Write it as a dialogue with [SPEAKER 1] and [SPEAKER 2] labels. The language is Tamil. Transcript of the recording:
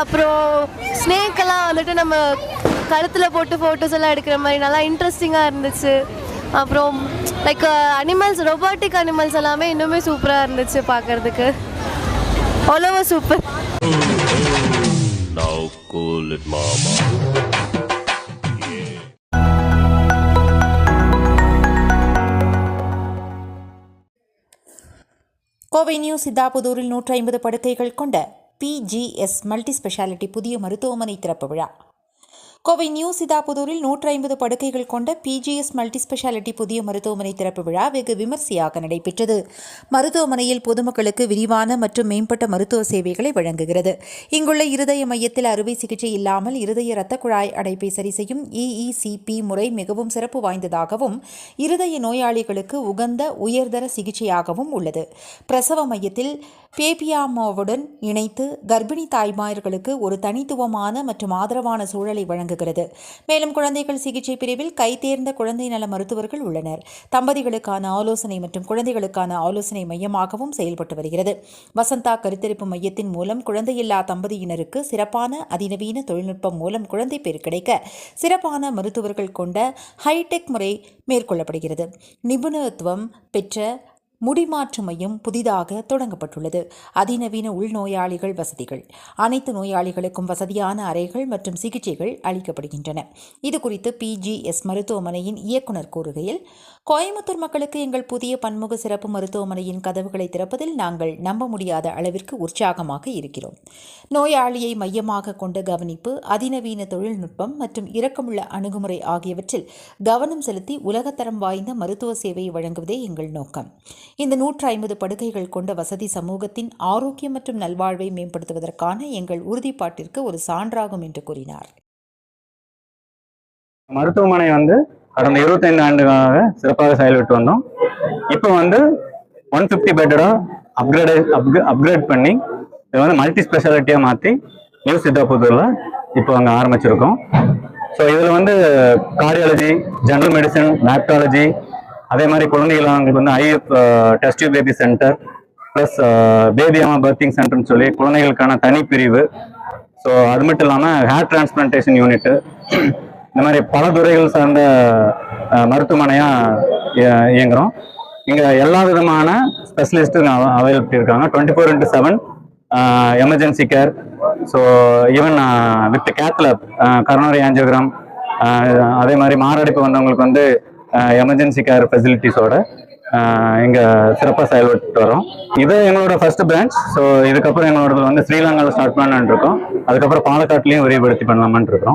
[SPEAKER 1] அப்புறம் ஸ்னேக் எல்லாம் வந்துட்டு நம்ம கழுத்தில் போட்டு ஃபோட்டோஸ் எல்லாம் எடுக்கிற மாதிரி நல்லா இன்ட்ரெஸ்டிங்காக இருந்துச்சு. அப்புறம் லைக் அனிமல்ஸ் ரொபாட்டிக் அனிமல்ஸ் எல்லாமே இன்னுமே சூப்பராக இருந்துச்சு பார்க்கறதுக்கு. அவ்வளோ சூப்பர்.
[SPEAKER 2] கோவை நியூ சித்தாபுதூரில் நூற்றி ஐம்பது படுக்கைகள் கொண்ட பிஜிஎஸ் மல்டி ஸ்பெஷாலிட்டி புதிய மருத்துவமனை திறப்பு விழா. கோவை நியூ சிதாபுதூரில் நூற்றி ஐம்பது படுக்கைகள் கொண்ட பிஜிஎஸ் மல்டி ஸ்பெஷாலிட்டி புதிய மருத்துவமனை திறப்பு விழா வெகு விமர்சையாக நடைபெற்றது. மருத்துவமனையில் பொதுமக்களுக்கு விரிவான மற்றும் மேம்பட்ட மருத்துவ சேவைகளை வழங்குகிறது. இங்குள்ள இருதய மையத்தில் அறுவை சிகிச்சை இல்லாமல் இருதய இரத்த குழாய் அடைப்பை சரி செய்யும் இஇசிபி முறை மிகவும் சிறப்பு வாய்ந்ததாகவும் இருதய நோயாளிகளுக்கு உகந்த உயர்தர சிகிச்சையாகவும் உள்ளது. பிரசவ மையத்தில் பேபியாமாவுடன் இணைத்து கர்ப்பிணி தாய்மார்களுக்கு ஒரு தனித்துவமான மற்றும் ஆதரவான சூழலை வருகிறது மேலும் குழந்தைகள் சிகிச்சை பிரிவில் கைதேர்ந்த குழந்தை நல மருத்துவர்கள் உள்ளனர். தம்பதிகளுக்கான ஆலோசனை மற்றும் குழந்தைகளுக்கான ஆலோசனை மையமாகவும் செயல்பட்டு வருகிறது. வசந்தா கருத்தரிப்பு மையத்தின் மூலம் குழந்தையில்லா தம்பதியினருக்கு சிறப்பான அதிநவீன தொழில்நுட்பம் மூலம் குழந்தை பேர் கிடைக்க சிறப்பான மருத்துவர்கள் கொண்ட ஹைடெக் முறை மேற்கொள்ளப்படுகிறது. நிபுணத்துவம் பெற்ற முடிமாற்று மையம் புதிதாக தொடங்கப்பட்டுள்ளது. அதிநவீன உள்நோயாளிகள் வசதிகள். அனைத்து நோயாளிகளுக்கும் வசதியான அறைகள் மற்றும் சிகிச்சைகள் அளிக்கப்படுகின்றன. இது குறித்து பிஜிஎஸ் மருத்துவமனையின் இயக்குனர் கூறுகையில் கோயம்புத்தூர் மக்களுக்கு எங்கள் புதிய பன்முக சிறப்பு மருத்துவமனையின் கதவுகளை திறப்பதில் நாங்கள் நம்ப முடியாத அளவிற்கு உற்சாகமாக இருக்கிறோம். நோயாளியை மையமாக கொண்ட கவனிப்பு அதிநவீன தொழில்நுட்பம் மற்றும் இரக்கமுள்ள அணுகுமுறை ஆகியவற்றில் கவனம் செலுத்தி உலகத்தரம் வாய்ந்த மருத்துவ சேவையை வழங்குவதே எங்கள் நோக்கம். இந்த நூற்று ஐம்பது படுக்கைகள் கொண்ட வசதி சமூகத்தின் ஆரோக்கியம் மற்றும் நல்வாழ்வை மேம்படுத்துவதற்கான எங்கள் உறுதிப்பாட்டிற்கு ஒரு சான்றாகும் என்று கூறினார்.
[SPEAKER 3] மருத்துவமனை வந்து கடந்த இருபத்தைந்து ஆண்டுகளாக சிறப்பாக செயல்பட்டு வந்தோம். இப்போ வந்து ஒன் ஃபிஃப்டி பெட்டடா அப்கிரேட் அப்கிரேட் பண்ணி இது வந்து மல்டி ஸ்பெஷாலிட்டியாக மாற்றி நியூ சித்தாபுத்தூரில் இப்போ அங்கே ஆரம்பிச்சிருக்கோம். ஸோ இதில் வந்து கார்டியாலஜி ஜென்ரல் மெடிசன் மேக்டாலஜி அதே மாதிரி குழந்தைகள் அவங்களுக்கு வந்து IVF test baby centre plus baby அம்மா பர்த்திங் சென்டர்னு சொல்லி குழந்தைகளுக்கான தனி பிரிவு ஸோ அது மட்டும் இல்லாமல் ஹேர் டிரான்ஸ்பிளான்டேஷன் யூனிட்டு இந்த மாதிரி பல துறைகள் சார்ந்த மருத்துவமனையாக இயங்குகிறோம் இங்கே எல்லா விதமான ஸ்பெஷலிஸ்ட்டும் அவைலபிள் இருக்காங்க. Twenty four into seven emergency care so even with cath lab coronary angiogram அதே மாதிரி மாரடைப்பு வந்தவங்களுக்கு வந்து எமர்ஜென்சி கேர் ஃபெசிலிட்டிஸோட இங்கே சிறப்பாக செயல்பட்டு வரோம். இது எங்களோட ஃபர்ஸ்ட் பிரான்ச் ஸோ இதுக்கப்புறம் எங்களோட வந்து ஸ்ரீலங்காவில் ஸ்டார்ட் பண்ணலான் இருக்கோம். அதுக்கப்புறம் பாலக்காட்லேயும் விரிவுபடுத்தி பண்ணலாமான் இருக்கோம்.